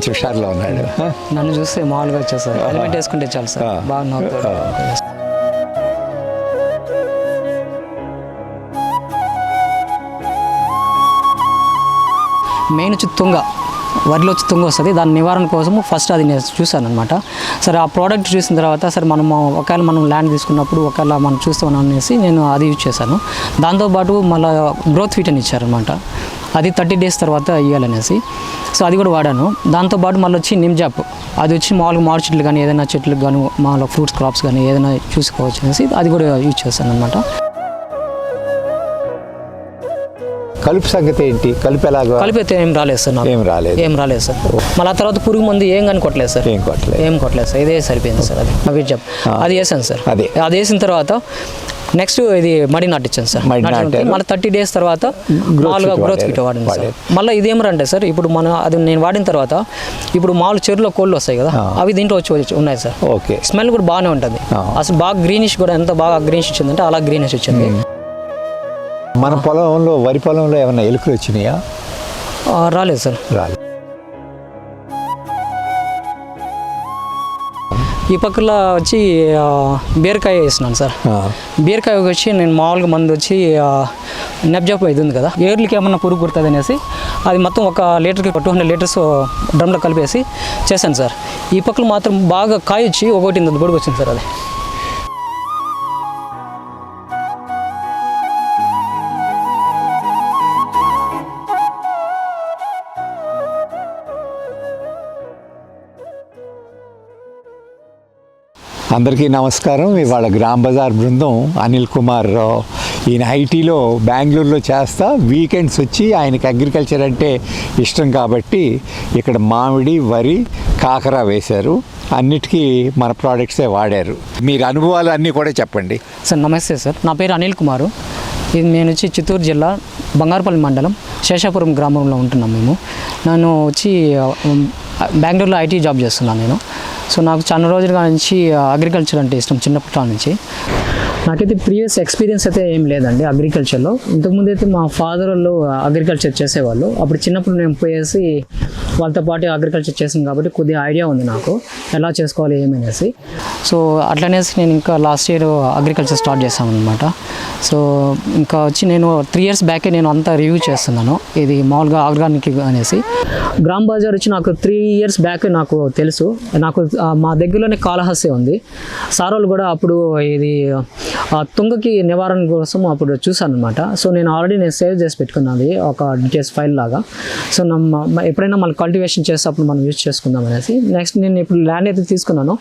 మంచి హుషారులో ఉన్నాడు నన్ను చూస్తే మామూలుగా వచ్చేది సార్ హెల్మెట్ వేసుకుంటే చాలు సార్. ఆ. బాగా నవ్వుతాడు మెయిన్ వచ్చి తుంగ. వరిలో వచ్చి తుంగ వస్తుంది. దాని నివారణ కోసం ఫస్ట్ అది నేను చూశాను అనమాట సరే ఆ ప్రోడక్ట్ చూసిన తర్వాత సరే మనం ఒకవేళ మనం ల్యాండ్ తీసుకున్నప్పుడు ఒకవేళ మనం చూస్తామని అనేసి నేను అది యూజ్ చేశాను. దాంతోపాటు మళ్ళీ గ్రోత్ ఫీట్ అని ఇచ్చారనమాట అది థర్టీ డేస్ తర్వాత ఇవ్వాలనేసి సో అది కూడా వాడాను. దాంతోపాటు మళ్ళీ వచ్చి నిమ్జాప్ అది వచ్చి మామూలుగా మామిడి చెట్లు కానీ ఏదైనా చెట్లకు కానీ మామూలుగా ఫ్రూట్స్ క్రాప్స్ కానీ ఏదైనా చూసుకోవచ్చు అనేసి అది కూడా యూజ్ చేశాను అనమాట కలుపు సంగతి ఏంటి? కలుపు ఎలాగో? కలిపితే ఏం రాలేదు సార్ ఏం రాలేదు. ఏం రాలేదు సార్. మళ్ళీ ఆ తర్వాత పురుగు మందు ఏం కానీ కొట్టలేదు సార్. ఏం కొట్టలేదు. ఏం కొట్టలేదు సార్. ఇదే సరిపోయింది సార్ అది. అవి చెప్ అది వేసాను సార్. అదే. అది వేసిన తర్వాత నెక్స్ట్ ఇది మడి నాటించాను సార్. మళ్ళీ థర్టీ డేస్ తర్వాత మామూలుగా గ్రోత్. కిట్ వాడింది సార్. మళ్ళీ ఇదేమరంటే సార్ ఇప్పుడు మన అది నేను వాడిన తర్వాత ఇప్పుడు మామూలు చెరువులో కోళ్ళు వస్తాయి కదా. అవి దీంట్లో వచ్చి వచ్చి ఉన్నాయి సార్. ఓకే. స్మెల్ కూడా బాగానే ఉంటుంది. అసలు బాగా గ్రీనిష్ కూడా ఎంత బాగా గ్రీనిష్ వచ్చిందంటే అలా గ్రీనిష్ వచ్చింది. మన పొలంలో వరి పొలంలో ఏమైనా ఎలుకలు వచ్చినాయా? రాలేదు సార్. రాలేదు. ఈ పక్కల వచ్చి బీరకాయ వేసినాను సార్. బీరకాయ వచ్చి నేను మామూలుగా మందు వచ్చి నెబ్జాప్ ఇది ఉంది కదా. ఏర్లకి ఏమన్నా పురుగు కుడుతుంది అనేసి అది మొత్తం ఒక లీటర్కి టూ హండ్రెడ్ లీటర్స్ డ్రమ్లో కలిపేసి చేశాను సార్. ఈ పక్కన మాత్రం బాగా కాయ వచ్చి ఒకటి ఇంత పొడుగు వచ్చింది సార్ అది. అందరికీ నమస్కారం. ఇవాళ గ్రామ్ బజార్ బృందం అనిల్ కుమార్ రావు. ఈయన ఐటీలో బెంగళూరులో చేస్తా. వీకెండ్స్ వచ్చి ఆయనకి అగ్రికల్చర్ అంటే ఇష్టం కాబట్టి ఇక్కడ మామిడి వరి కాకర వేశారు. అన్నిటికీ మన ప్రోడక్ట్సే వాడారు. మీరు అనుభవాలు అన్నీ కూడా చెప్పండి. సార్ నమస్తే సార్. నా పేరు అనిల్ కుమారు. ఇది నేను వచ్చి చిత్తూరు జిల్లా బంగారపల్లి మండలం శేషాపురం గ్రామంలో ఉంటున్నాం మేము. నేను వచ్చి బెంగళూరులో ఐటీ జాబ్ చేస్తున్నాను నేను. సో నాకు చాలా రోజుల నుంచి అగ్రికల్చర్ అంటే ఇష్టం చిన్నప్పటి నుంచి. నాకైతే ప్రీవియస్ ఎక్స్పీరియన్స్ అయితే ఏం లేదండి అగ్రికల్చర్లో ఇంతకుముందు అయితే మా ఫాదర్ వాళ్ళు అగ్రికల్చర్ చేసేవాళ్ళు. అప్పుడు చిన్నప్పుడు నేను పోయేసి వాళ్ళతో పాటు అగ్రికల్చర్ చేసాం కాబట్టి కొద్దిగా ఐడియా ఉంది నాకు. ఎలా చేసుకోవాలి ఏమనేసి. సో అట్లనేసి నేను ఇంకా లాస్ట్ ఇయర్ అగ్రికల్చర్ స్టార్ట్ చేశాను అనమాట సో ఇంకా వచ్చి నేను త్రీ ఇయర్స్ బ్యాకే నేను అంతా రివ్యూ చేస్తున్నాను. ఇది మామూలుగా ఆర్గానిక్ అనేసి. గ్రామ్ బజార్ వచ్చి నాకు త్రీ ఇయర్స్ బ్యాక్ నాకు తెలుసు. నాకు మా దగ్గరలోనే కాళహస్తి ఉంది. సార్ వాళ్ళు కూడా అప్పుడు ఇది తుంగకి నివారణ కోసం అప్పుడు చూసాను అనమాట సో నేను ఆల్రెడీ నేను సేవ్ చేసి పెట్టుకున్నది ఒక డీటెయిల్స్ ఫైల్ లాగా. సో నమ్మ ఎప్పుడైనా మనం కల్టివేషన్ చేసేటప్పుడు మనం యూజ్ చేసుకుందాం అనేసి. నెక్స్ట్ నేను ఇప్పుడు ల్యాండ్ అయితే తీసుకున్నాను.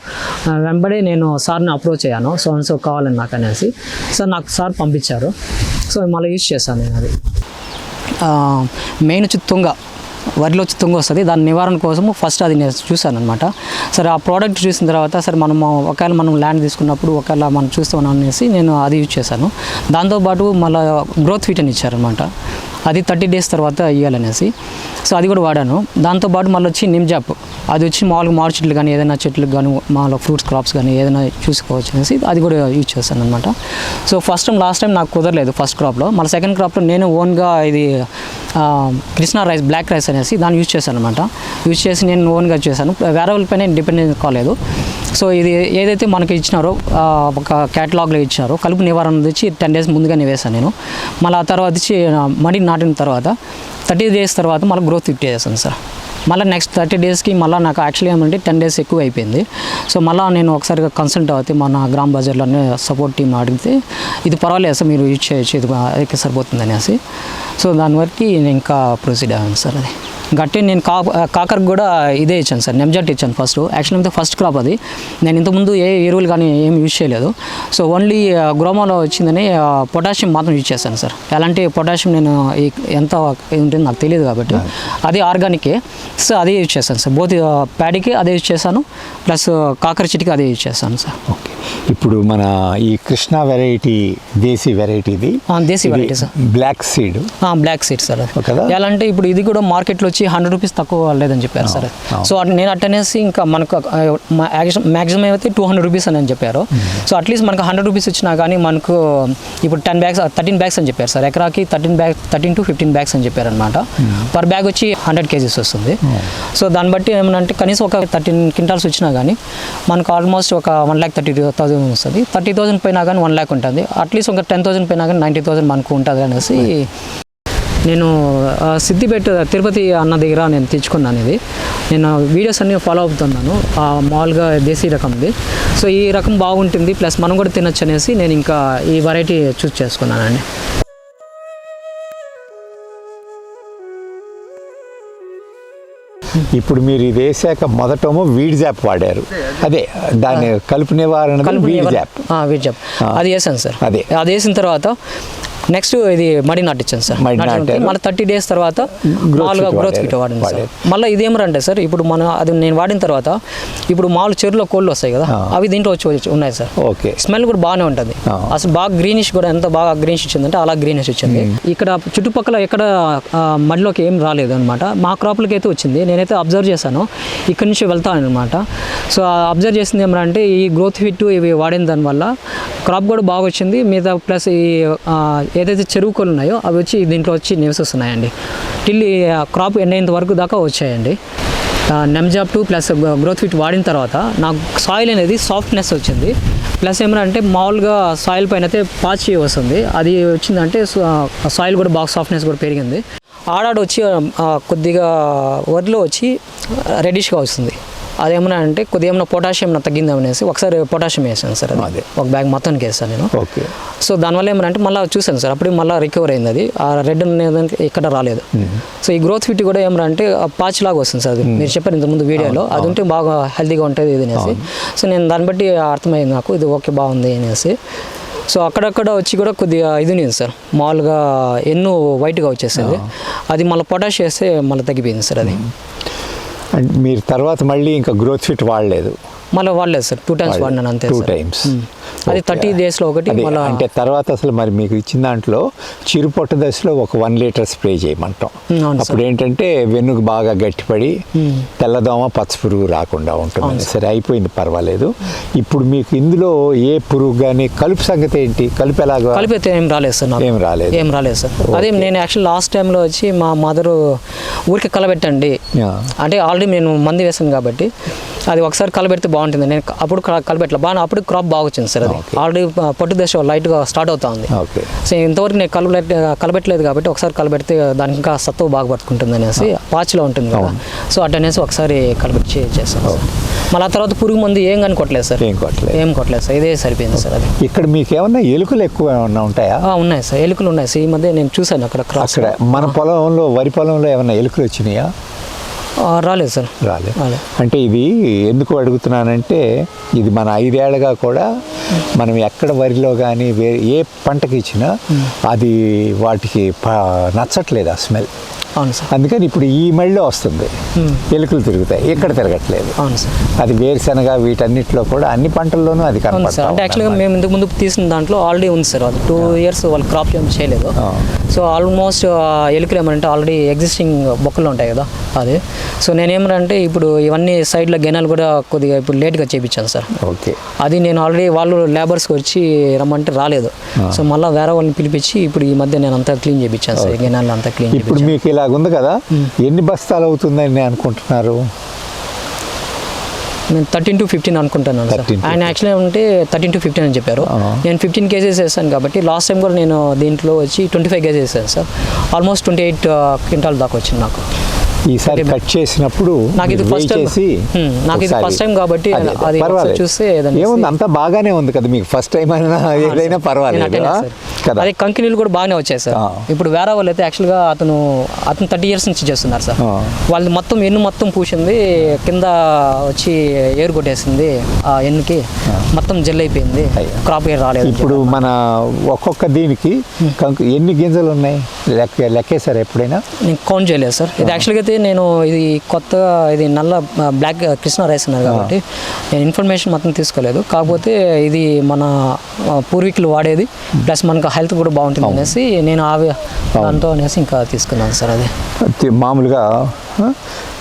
వెంబడే నేను సార్ని అప్రోచ్ అయ్యాను. సో అండ్ సో కావాలని నాకు అనేసి. సో నాకు సార్ పంపించారు. సో మళ్ళీ యూజ్ చేశాను నేను అది. మెయిన్ వచ్చి తుంగ. వరిలో వచ్చి తుంగ వస్తుంది. దాని నివారణ కోసం ఫస్ట్ అది నేను చూశాను అనమాట సరే ఆ ప్రోడక్ట్ చూసిన తర్వాత సరే మనం ఒకవేళ మనం ల్యాండ్ తీసుకున్నప్పుడు ఒకవేళ మనం చూస్తామని అనేసి నేను అది యూజ్ చేశాను. దాంతోపాటు మళ్ళీ గ్రోత్ ఫీట్ అని ఇచ్చారనమాట అది థర్టీ డేస్ తర్వాత ఇవ్వాలనేసి సో అది కూడా వాడాను. దాంతోపాటు మళ్ళీ వచ్చి నిమ్జాప్. అది వచ్చి మామూలుగా మామిడి చెట్లు కానీ ఏదైనా చెట్లకు కానీ మామూలుగా ఫ్రూట్స్ క్రాప్స్ కానీ ఏదైనా చూసుకోవచ్చు అనేసి అది కూడా యూజ్ చేశాను అనమాట so first time last time నాకు కుదరలేదు ఫస్ట్ క్రాప్లో. మళ్ళీ సెకండ్ క్రాప్లో నేను ఓన్గా ఇది కృష్ణా రైస్ బ్లాక్ రైస్ అనేసి దాన్ని యూజ్ చేశాను అనమాట యూజ్ చేసి నేను ఓన్గా చేశాను. వేరే పైన డిపెండెన్స్ కాలేదు. సో ఇది ఏదైతే మనకి ఇచ్చినారో ఒక క్యాటలాగ్లో ఇచ్చినారో కలుపు నివారణ వచ్చి టెన్ డేస్ ముందుగానే వేశాను నేను. మళ్ళీ ఆ తర్వాత వచ్చి మడి నాటిన తర్వాత థర్టీ డేస్ తర్వాత మళ్ళీ గ్రోత్ ఫిఫ్టీ చేస్తాను సార్. మళ్ళీ నెక్స్ట్ థర్టీ డేస్కి మళ్ళీ నాకు యాక్చువల్లీ ఏమంటే టెన్ డేస్ ఎక్కువ అయిపోయింది. సో మళ్ళీ నేను ఒకసారిగా కన్సల్ట్ అవుతే మన గ్రామ్ బజార్లోనే సపోర్ట్ టీం అడిగితే ఇది పర్వాలేదు సార్ మీరు యూజ్ చేయొచ్చు ఇది సరిపోతుంది అనేసి. సో దాని వరకు నేను ఇంకా ప్రొసీడ్ అయ్యాను సార్ అది. గట్టి నేను కా కాకరకు కూడా ఇదే ఇచ్చాను సార్ నెమ్జెట్ ఇచ్చాను ఫస్ట్ యాక్చువల్లీ అయితే ఫస్ట్ క్రాప్ అది. నేను ఇంతకుముందు ఏ ఎరువులు కానీ ఏం యూజ్ చేయలేదు. సో ఓన్లీ గ్రోమోలో వచ్చిందని పొటాషియం మాత్రం యూజ్ చేశాను సార్. ఎలాంటి పొటాషియం నేను ఎంత ఉంటుందో నాకు తెలియదు కాబట్టి. అది ఆర్గానికే సో అదే యూజ్ చేశాను సార్. బోత్ ప్యాడీకి అదే యూజ్ చేశాను ప్లస్ కాకర చెట్టుకి అదే యూజ్ చేశాను సార్. ఓకే. ఇప్పుడు మన ఈ కృష్ణ వెరైటీ దేశీ వెరైటీది desi variety, sir. Black seed black seed sir కదా? ఎలా అంటే ఇప్పుడు ఇది కూడా మార్కెట్లో వచ్చి హండ్రెడ్ రూపీస్ తక్కువ లేదని చెప్పారు సార్. సో నేను అట్టనేసి ఇంకా మనకు మ్యాక్సిమం అయితే టూ హండ్రెడ్ రూపీస్ అని చెప్పారు. సో అట్లీస్ట్ మనకు హండ్రెడ్ రూపీస్ వచ్చినా కానీ మనకు ఇప్పుడు టెన్ బ్యాగ్స్ థర్టీన్ బ్యాగ్స్ అని చెప్పారు సార్. ఎకరాకి thirteen bag thirteen to fifteen bags అని చెప్పారు అనమాట పర్ బ్యాగ్ వచ్చి హండ్రెడ్ కేజీస్ వస్తుంది. సో దాన్ని బట్టి ఏమనంటే కనీసం ఒక థర్టీన్ క్వింటాల్స్ వచ్చినా కానీ మనకు ఆల్మోస్ట్ ఒక వన్ ల్యాక్ థర్టీ థౌసండ్ వస్తుంది. థర్టీ థౌసండ్ పోయినా కానీ వన్ ల్యాక్ ఉంటుంది. అట్లీస్ట్ ఒక టెన్ థౌసండ్ పోయినా కానీ నైంటీ థౌసండ్ మనకు ఉంటుంది అనేసి నేను సిద్దిపేట తిరుపతి అన్న దగ్గర నేను తెచ్చుకున్నాను ఇది. నేను వీడియోస్ అన్ని ఫాలో అవుతున్నాను. ఆ, మామూలుగా దేశీ రకంది. సో ఈ రకం బాగుంటుంది. ప్లస్ మనం కూడా తినొచ్చు అనేసి నేను ఇంకా ఈ వెరైటీ చూస్ చేసుకున్నానండి ఇప్పుడు మీరు ఇది వేసాక మొదటేమో వీడ్ జాప్ వాడారు. అదే దాని కలుపు నివారణ కలుపు వీడ్ జాప్. వీడ్ జాప్. అది వేసాను సార్. అదే. అది వేసిన తర్వాత నెక్స్ట్ ఇది మడి నాటించాను సార్. మళ్ళీ థర్టీ డేస్ తర్వాత మామూలుగా గ్రోత్. ఫిట్ వాడింది సార్. మళ్ళీ ఇదేమరంటే సార్ ఇప్పుడు మన అది నేను వాడిన తర్వాత ఇప్పుడు మామూలు చెరువులో కోళ్ళు వస్తాయి కదా. అవి దీంట్లో వచ్చి ఉన్నాయి సార్. ఓకే. స్మెల్ కూడా బాగానే ఉంటుంది. అసలు బాగా గ్రీనిష్ కూడా ఎంత బాగా గ్రీనిష్ ఇచ్చిందంటే అలా గ్రీనిష్ వచ్చింది. ఇక్కడ చుట్టుపక్కల ఎక్కడ మడిలోకి ఏం రాలేదు అనమాట మా క్రాప్లకి అయితే వచ్చింది. నేనైతే అబ్జర్వ్ చేశాను. ఇక్కడ నుంచి వెళ్తాను అనమాట సో అబ్జర్వ్ చేసింది ఏమంటే ఈ గ్రోత్ ఫిట్ ఇవి వాడిన దానివల్ల క్రాప్ కూడా బాగా వచ్చింది. మిగతా ప్లస్ ఈ ఏదైతే చెరువు కోళ్ళు ఉన్నాయో అవి వచ్చి దీంట్లో వచ్చి నివసిస్తున్నాయండి. టిల్ క్రాప్ ఎండ్ అయ్యేంత వరకు దాకా వచ్చాయండి. నెమ్జాప్ టూ ప్లస్ గ్రోత్ ఫిట్ వాడిన తర్వాత నాకు సాయిల్ అనేది సాఫ్ట్నెస్ వచ్చింది. ప్లస్ ఏమంటే మామూలుగా సాయిల్ పైన అయితే పాచి వస్తుంది. అది వచ్చిందంటే సాయిల్ కూడా బాగా సాఫ్ట్నెస్ కూడా పెరిగింది. ఆడాడు వచ్చి కొద్దిగా వరిలో వచ్చి రెడిష్గా వస్తుంది. అదేమన్నా అంటే కొద్దిగా ఏమన్నా పొటాషియం తగ్గింది అనేసి ఒకసారి పొటాషియం వేసాను సార్ అది. ఒక బ్యాగ్ మొత్తానికి వేసాను నేను. ఓకే. సో దానివల్ల ఏమంటే మళ్ళీ చూశాను సార్ అప్పుడు మళ్ళీ రికవర్ అయింది అది. ఆ రెడ్ అనేది ఇక్కడ రాలేదు. సో ఈ గ్రోత్ ఫిట్ కూడా ఏమంటే పాచ్ లాగా వస్తుంది సార్ అది. మీరు చెప్పారు ఇంతకుముందు వీడియోలో అది ఉంటే బాగా హెల్తీగా ఉంటుంది ఇది అనేసి. సో నేను దాన్ని బట్టి అర్థమైంది నాకు ఇది ఓకే బాగుంది అనేసి. సో అక్కడక్కడ వచ్చి కూడా కొద్దిగా ఇది ఉంది సార్ మామూలుగా ఎన్ను వైట్గా వచ్చేసింది. అది మళ్ళీ పొటాష్ వేస్తే మళ్ళీ తగ్గిపోయింది సార్ అది. అండ్ మీరు తర్వాత మళ్ళీ ఇంకా గ్రోత్ ఫిట్ వాడలేదు. మళ్ళీ వాడలేదు సార్. టూ టైమ్స్ వాడినాను అంతే టూ టైమ్స్ అది థర్టీ డేస్లో ఒకటి మళ్ళీ అంటే తర్వాత అసలు మరి మీకు ఇచ్చిన దాంట్లో చిరుపొట్ట దశలో ఒక వన్ లీటర్ స్ప్రే చేయమంటాం. అప్పుడు ఏంటంటే వెన్నుకు బాగా గట్టిపడి తెల్లదోమ పచ్చ పురుగు రాకుండా ఉంటుంది. సరే. అయిపోయింది పర్వాలేదు. ఇప్పుడు మీకు ఇందులో ఏ పురుగు కానీ కలుపు సంగతి ఏంటి? కలుపు ఎలాగో? కలిపితే ఏం రాలేదు సార్ ఏం రాలేదు. ఏం రాలేదు సార్. అదే నేను యాక్చువల్ లాస్ట్ టైంలో వచ్చి మా మదరు ఊరికి కలబెట్టండి. అంటే ఆల్రెడీ నేను మంది వేసాను కాబట్టి. అది ఒకసారి కలబెడితే బాగుంటుంది. నేను అప్పుడు క- కలబెట్టలే బాగా అప్పుడు క్రాప్ బాగా వచ్చింది సార్ అది. ఆల్రెడీ పట్టు దశ లైట్గా స్టార్ట్ అవుతా ఉంది ఓకే. సో ఇంతవరకు నేను కలబెట్ కలబెట్టలేదు కాబట్టి ఒకసారి కలబెడితే దానికి ఇంకా సత్తువ బాగా పట్టుకుంటుంది అనేసి పాచిలో ఉంటుంది కదా. సో అటనేసి ఒకసారి కలబెట్టి చే- చేస్తాను సార్. మళ్ళీ ఆ తర్వాత పురుగు మందు ఏం కానీ కొట్టలేదు సార్. ఏం కొట్టలేదు. ఏం కొట్టలేదు సార్. ఇదే సరిపోయింది సార్ అది. ఇక్కడ మీకు ఏమన్నా ఎలుకలు ఎక్కువ ఏమన్నా ఉంటాయా? ఉన్నాయి సార్. ఎలుకలు ఉన్నాయి సార్. ఈ మధ్య నేను చూశాను అక్కడ క్రాస్ అక్కడ మన పొలంలో వరి పొలంలో ఏమన్నా ఎలుకలు వచ్చినాయా? రాలేదు సార్. రాలేదు. అంటే ఇది ఎందుకు అడుగుతున్నానంటే ఇది మన ఐదేళ్ళుగా కూడా మనం ఎక్కడ వరిలో కానీ వేరే ఏ పంటకి ఇచ్చినా అది వాటికి నచ్చట్లేదు ఆ స్మెల్. అవును సార్. అందుకని ఇప్పుడు ఈ మళ్ళీ వస్తుంది. ఎలుకలు తిరుగుతాయి. ఇక్కడ తిరగట్లేదు. అవును సార్. అది వేరుశనగ వీటన్నిటిలో కూడా అన్ని పంటల్లోనూ అది అంటే యాక్చువల్గా మేము ఇంతకు ముందు తీసిన దాంట్లో ఆల్రెడీ ఉంది సార్ అది. టూ ఇయర్స్ వాళ్ళు క్రాప్ ఏం చేయలేదు. సో ఆల్మోస్ట్ ఎలుకలు ఏమంటే ఆల్రెడీ ఎగ్జిస్టింగ్ బొక్కలు ఉంటాయి కదా అది. సో నేనేమంటే ఇప్పుడు ఇవన్నీ సైడ్లో గెనాలు కూడా కొద్దిగా ఇప్పుడు లేట్గా చేయించాను సార్. ఓకే. అది నేను ఆల్రెడీ వాళ్ళు లేబర్స్కి వచ్చి రమ్మంటే రాలేదు. సో మళ్ళీ వేరే వాళ్ళని పిలిపించి ఇప్పుడు ఈ మధ్య నేను అంతా క్లీన్ చేయించాను సార్ గెనాలు అంతా క్లీన్ ఇప్పుడు మీకు ఇలాగ ఉంది కదా ఎన్ని బస్తాలు అవుతుందని నేను అనుకుంటున్నారు? నేను థర్టీన్ టు ఫిఫ్టీన్ అనుకుంటున్నాను సార్. 13 to ఆయన యాక్చువల్లీ ఉంటే థర్టీన్ టు ఫిఫ్టీన్ అని చెప్పారు. నేను ఫిఫ్టీన్ కేజెస్ వేసాను కాబట్టి లాస్ట్ టైం కూడా నేను దీంట్లో వచ్చి ట్వంటీ ఫైవ్ కేజెస్ వేసాను sir. Almost twenty eight quintal దాకా వచ్చింది నాకు. ఈసారి కట్ చేసినప్పుడు నాకు ఇది time. చేసి నాకు ఇది first time కాబట్టి అదే, పర్వాలేదు. చూస్తే ఏముంది? అంతా బాగానే ఉంది కదా మీకు. ఫస్ట్ టైం అయినా ఏదైనా పర్వాలేదు అదే కంకినీళ్ళు కూడా బాగానే వచ్చాయి సార్. ఇప్పుడు వేరే వాళ్ళు అయితే యాక్చువల్గా అతను అతను థర్టీ ఇయర్స్ నుంచి చేస్తున్నారు సార్. వాళ్ళు మొత్తం ఎన్ను మొత్తం పూసింది కింద వచ్చి ఏరు కొట్టేసింది ఆ ఎన్నుకి మొత్తం జెల్ అయిపోయింది. క్రాప్ ఏర్ రాలేదు ఇప్పుడు మన ఒక్కొక్క దీనికి కంకు ఎన్ని గింజలు ఉన్నాయి? లెక్క లెక్కేసారు ఎప్పుడైనా? నేను కౌంట్ చేయలేదు సార్. ఇది యాక్చువల్గా అయితే నేను ఇది కొత్త ఇది నల్ల బ్లాక్ కృష్ణ రైస్ అన్నారు కాబట్టి నేను ఇన్ఫర్మేషన్ మొత్తం తీసుకోలేదు. కాకపోతే ఇది మన పూర్వీకులు వాడేది ప్లస్ మనకు హెల్త్ కూడా బాగుంటుంది అనేసి నేను ఆ దాంతో అనేసి ఇంకా తీసుకున్నాను సార్ అది. మామూలుగా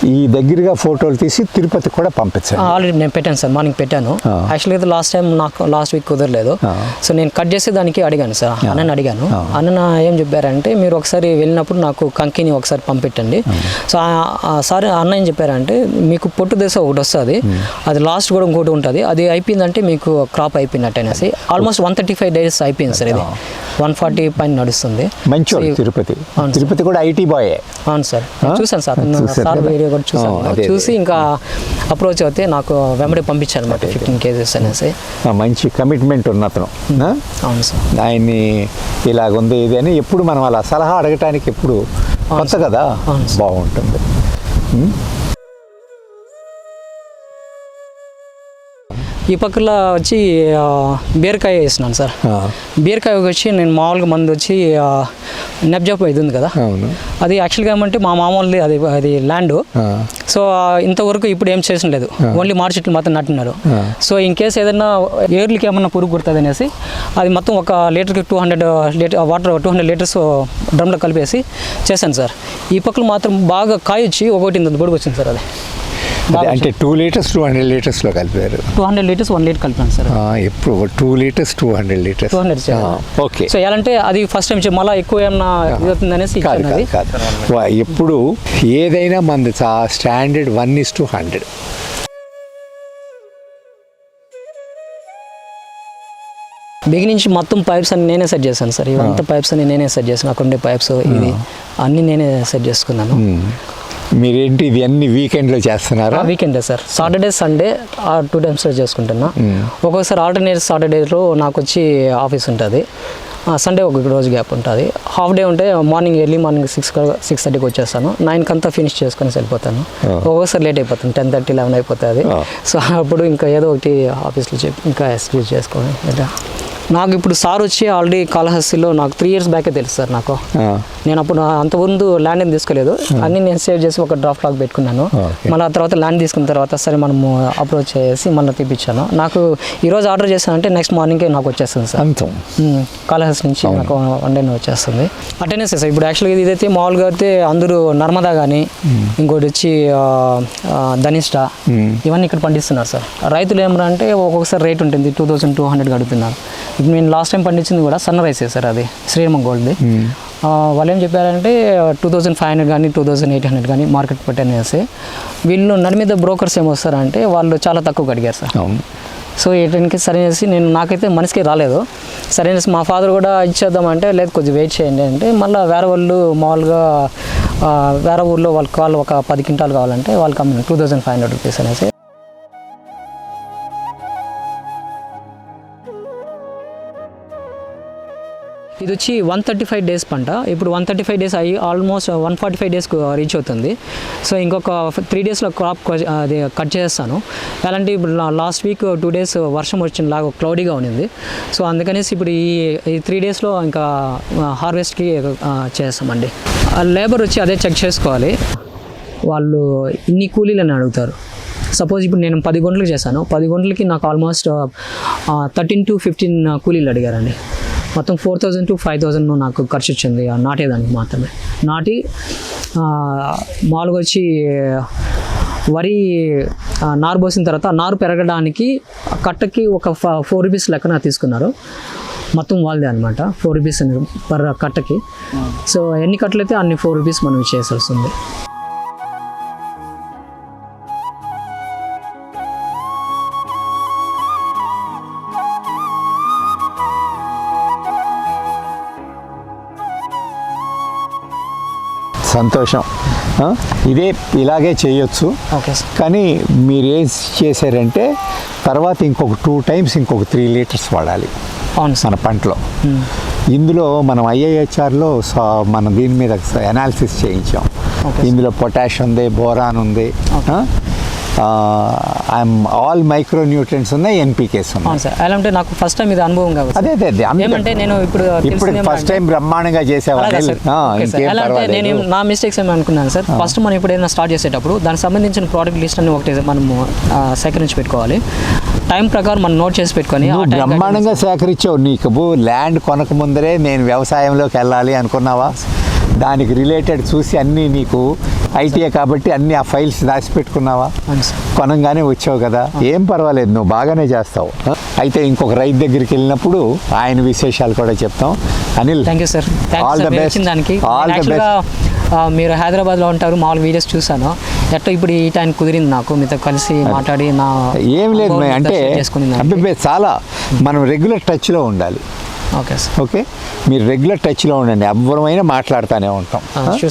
ఈ దగ్గరగా ఫోటోలు తీసి తిరుపతి కూడా పంపించండి. ఆల్రెడీ నేను పెట్టాను సార్ మార్నింగ్ పెట్టాను. యాక్చువల్గా లాస్ట్ టైం నాకు లాస్ట్ వీక్ కుదరలేదు. సో నేను కట్ చేసే దానికి అడిగాను సార్ అన్నని అడిగాను. అన్న ఏం చెప్పారంటే మీరు ఒకసారి వెళ్ళినప్పుడు నాకు కంకిని ఒకసారి పంపించండి సో సార్ అన్న ఏం చెప్పారంటే మీకు పొట్టు దశ ఒకటి వస్తుంది అది లాస్ట్ కూడా ఇంకోటి ఉంటుంది అది అయిపోయిందంటే మీకు క్రాప్ అయిపోయినట్టు అనేసి almost one thirty five days అయిపోయింది సార్ ఇది. వన్ ఫార్టీ పైన నడుస్తుంది. మంచోడు తిరుపతి. తిరుపతి కూడా ఐటీ బాయే అవును సార్? చూసాను సార్ సార్ కదా? వీడియో కూడా చూసాను చూసి ఇంకా అప్రోచ్ అయితే నాకు వెంబడి పంపించాను అనమాట ఫిఫ్టీన్ కేజెస్ అనేసి. మంచి కమిట్మెంట్ ఉన్న అతను? అవును సార్. ఆయన్ని ఇలాగుంది ఇది అని ఎప్పుడు మనం అలా సలహా అడగటానికి ఎప్పుడు కొత్త కదా. బాగుంటుంది. ఈ పక్కల వచ్చి బీరకాయ వేసినాను సార్. బీరకాయ వచ్చి నేను మామూలుగా మంది వచ్చి నెబ్జాప్ ఇది ఉంది కదా. అది యాక్చువల్గా ఏమంటే మా మామూలుది అది అది ల్యాండ్. సో ఇంతవరకు ఇప్పుడు ఏం చేసిన లేదు. ఓన్లీ మాడి చెట్లు మాత్రం నాటినారు. సో ఇన్ కేస్ ఏదైనా ఏర్లకి ఏమన్నా పురుగు కుడుతుంది అనేసి అది మొత్తం ఒక లీటర్కి two hundred litre water two hundred litres డ్రమ్లో కలిపేసి చేశాను సార్. ఈ పక్కన మాత్రం బాగా కాయ వచ్చి ఒకటి ఇంత పొడుగు వచ్చింది సార్ అదే. అంటే టూ లీటర్స్ టూ హండ్రెడ్ లీటర్స్లో కలిపారు. Two hundred litres one litre కలిపాను సార్. ఎప్పుడు two litres two hundred litres two hundred okay. So ఎలా అంటే అది ఫస్ట్ టైం మళ్ళీ ఎక్కువ ఏమన్నా ఇది అనేసి ఎప్పుడు ఏదైనా మంది standard one is to hundred beginning నుంచి మొత్తం పైప్స్ అన్ని నేనే సెట్ చేశాను సార్. ఇవంతా పైప్స్ అన్ని నేనే సెట్ చేశాను. అక్కడ ఉండే పైప్స్ ఇది అన్ని నేనే సెట్ చేసుకున్నాను. మీరేంటి ఇది అన్ని వీకెండ్లో చేస్తున్నారా? Weekend sir. సాటర్డే సండే ఆ టూ టైమ్స్ చేసుకుంటున్నా. ఒక్కొక్కసారి ఆల్టర్నేట్ సాటర్డేలో నాకు వచ్చి ఆఫీస్ ఉంటుంది. సండే ఒక రోజు గ్యాప్ ఉంటుంది. హాఫ్ డే ఉంటే morning early morning six six థర్టీకి వచ్చేస్తాను. నైన్కి అంతా ఫినిష్ చేసుకొని వెళ్ళిపోతాను ఒక్కొక్కసారి లేట్ అయిపోతుంది. టెన్ థర్టీ లెవెన్ అయిపోతుంది. సో అప్పుడు ఇంకా ఏదో ఒకటి ఆఫీస్లో చెప్పి ఇంకా ఎక్స్క్యూజ్ చేసుకొని ఇట్లా. నాకు ఇప్పుడు సార్ వచ్చి ఆల్రెడీ కాళహస్తిలో నాకు త్రీ ఇయర్స్ బ్యాకే తెలుసు సార్ నాకు. నేను అప్పుడు అంత ముందు ల్యాండ్ ఏం తీసుకోలేదు. అన్ని నేను సేవ్ చేసి ఒక డ్రాఫ్ట్ లాగ్ పెట్టుకున్నాను. మళ్ళీ ఆ తర్వాత ల్యాండ్ తీసుకున్న తర్వాత సరే మనము అప్రోచ్ చేసి మళ్ళీ తీపిచ్చాను. నాకు ఈరోజు ఆర్డర్ చేశానంటే నెక్స్ట్ మార్నింగే నాకు వచ్చేస్తుంది సార్. కాళహస్తి నుంచి నాకు వన్ డే వచ్చేస్తుంది. అటెండే సార్. ఇప్పుడు యాక్చువల్గా ఇదైతే మామూలుగా అయితే అందరూ నర్మదా కానీ ఇంకోటి వచ్చి ధనిష్ట ఇవన్నీ ఇక్కడ పండిస్తున్నారు సార్. రైతులు ఏమరా అంటే ఒక్కొక్కసారి రేట్ ఉంటుంది. టూ థౌసండ్ టూ హండ్రెడ్ అడుగుతున్నారు ఇప్పుడు నేను లాస్ట్ టైం పండించింది కూడా సన్ రైస్ సార్ అది శ్రీరామ గోల్డ్ది. ఆ, వాళ్ళు ఏం చెప్పారంటే టూ థౌజండ్ ఫైవ్ హండ్రెడ్ కానీ టూ థౌజండ్ ఎయిట్ హండ్రెడ్ కానీ మార్కెట్ పెట్టాను వేసి వీళ్ళు నడి మీద బ్రోకర్స్ ఏమొస్తారంటే వాళ్ళు చాలా తక్కువ అడిగారు సార్. సో ఏంటంటే సరే అనేసి నేను నాకైతే మనసుకి రాలేదు. సరే అనేసి మా ఫాదర్ కూడా ఇచ్చేద్దామంటే లేదు కొంచెం వెయిట్ చేయండి అంటే మళ్ళీ వేరే వాళ్ళు మామూలుగా వేరే ఊర్లో వాళ్ళకి వాళ్ళు ఒక పది క్వింటాలు కావాలంటే వాళ్ళకి అమ్మిన two thousand five hundred rupees అనేసి ఇది వచ్చి వన్ థర్టీ ఫైవ్ డేస్ పంట. ఇప్పుడు వన్ థర్టీ ఫైవ్ డేస్ అయ్యి ఆల్మోస్ట్ వన్ ఫార్టీ ఫైవ్ డేస్కు రీచ్ అవుతుంది. సో ఇంకొక త్రీ డేస్లో క్రాప్ అది కట్ చేస్తాను అలాంటి ఇప్పుడు లాస్ట్ వీక్ టూ డేస్ వర్షం వచ్చిన లాగా క్లౌడీగా ఉండింది సో అందుకనేసి ఇప్పుడు ఈ ఈ త్రీ డేస్లో ఇంకా హార్వెస్ట్కి చేస్తామండి. లేబర్ వచ్చి అదే చెక్ చేసుకోవాలి. వాళ్ళు ఇన్ని కూలీలని అడుగుతారు. సపోజ్ ఇప్పుడు నేను పది గంటలకు చేశాను. పది గంటలకి నాకు ఆల్మోస్ట్ థర్టీన్ టు ఫిఫ్టీన్ కూలీలు అడిగారండి. మొత్తం four thousand to five thousand నాకు ఖర్చు వచ్చింది నాటేదానికి మాత్రమే. నాటి మామూలుగా వచ్చి వరి నారు పోసిన తర్వాత నారు పెరగడానికి కట్టకి ఒక ఫోర్ రూపీస్ లెక్కన తీసుకున్నారు. మొత్తం వాళ్ళదే అనమాట ఫోర్ రూపీస్ పర్ కట్టకి. సో ఎన్ని కట్టలు అయితే అన్ని ఫోర్ రూపీస్ మనం చేయాల్సి వస్తుంది. సంతోషం. ఇదే ఇలాగే చేయొచ్చు. కానీ మీరు ఏం చేశారంటే తర్వాత ఇంకొక టూ టైమ్స్ ఇంకొక త్రీ లీటర్స్ వాడాలి మన పంటలో. ఇందులో మనం ఐఐహెచ్ఆర్లో మనం దీని మీద అనాలిసిస్ చేయించాం. ఇందులో పొటాష్ ఉంది బోరాన్ ఉంది. ఆల్ మైక్రో న్యూట్రియన్స్ ఉన్నాయి ఎన్పికేస్ ఉన్నాయి. సార్. ఎలా అంటే నాకు ఫస్ట్ టైం ఇది అనుభవం కాదు. అదే అదే. ఏమంటే నేను ఇప్పుడు ఇప్పుడు ఫస్ట్ టైం బ్రహ్మాండంగా చేసేవా అలాగా సార్. Okay sir. ఇంకేం ఎలా అంటే నేను నా మిస్టేక్స్ ఏమి అనుకున్నాను సార్. ఫస్ట్ మనం ఎప్పుడైనా స్టార్ట్ చేసేటప్పుడు దానికి సంబంధించిన ప్రోడక్ట్ లిస్ట్ అన్ని ఒకటి మనము సేకరించి పెట్టుకోవాలి. టైం ప్రకారం మనం నోట్ చేసి పెట్టుకొని బ్రహ్మాండంగా సేకరించావు నీకు. ల్యాండ్ కొనక ముందరే నేను వ్యవసాయంలోకి వెళ్ళాలి అనుకున్నావా? దానికి రిలేటెడ్ చూసి అన్నీ నీకు ఐటీఏ కాబట్టి అన్ని ఆ ఫైల్స్ దాచి పెట్టుకున్నావా అవును సార్. కొనంగానే వచ్చావు కదా. ఏం పర్వాలేదు నువ్వు బాగానే చేస్తావు. అయితే ఇంకొక రైతు దగ్గరికి వెళ్ళినప్పుడు ఆయన విశేషాలు కూడా చెప్తాం. Anil thank you sir All you the sir మీరు దానికి. హైదరాబాద్లో ఉంటారు మామూలు వీడియోస్ చూసాను ఎట్లా ఇప్పుడు ఈ టైం కుదిరింది నాకు. మీతో కలిసి మాట్లాడి నా ఏం లేదు అంటే చాలా మనం రెగ్యులర్ టచ్లో ఉండాలి. ఓకే సార్ ఓకే మీరు రెగ్యులర్ టచ్లో ఉండండి. ఎవరమైనా మాట్లాడుతూనే ఉంటాం.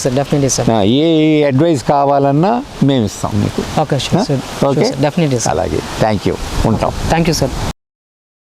సార్ డెఫినెట్లీ సార్ ఏ అడ్వైస్ కావాలన్నా మేము ఇస్తాం మీకు ఓకే ఓకే డెఫినెట్లీ అలాగే. థ్యాంక్ యూ ఉంటాం. Thank you sir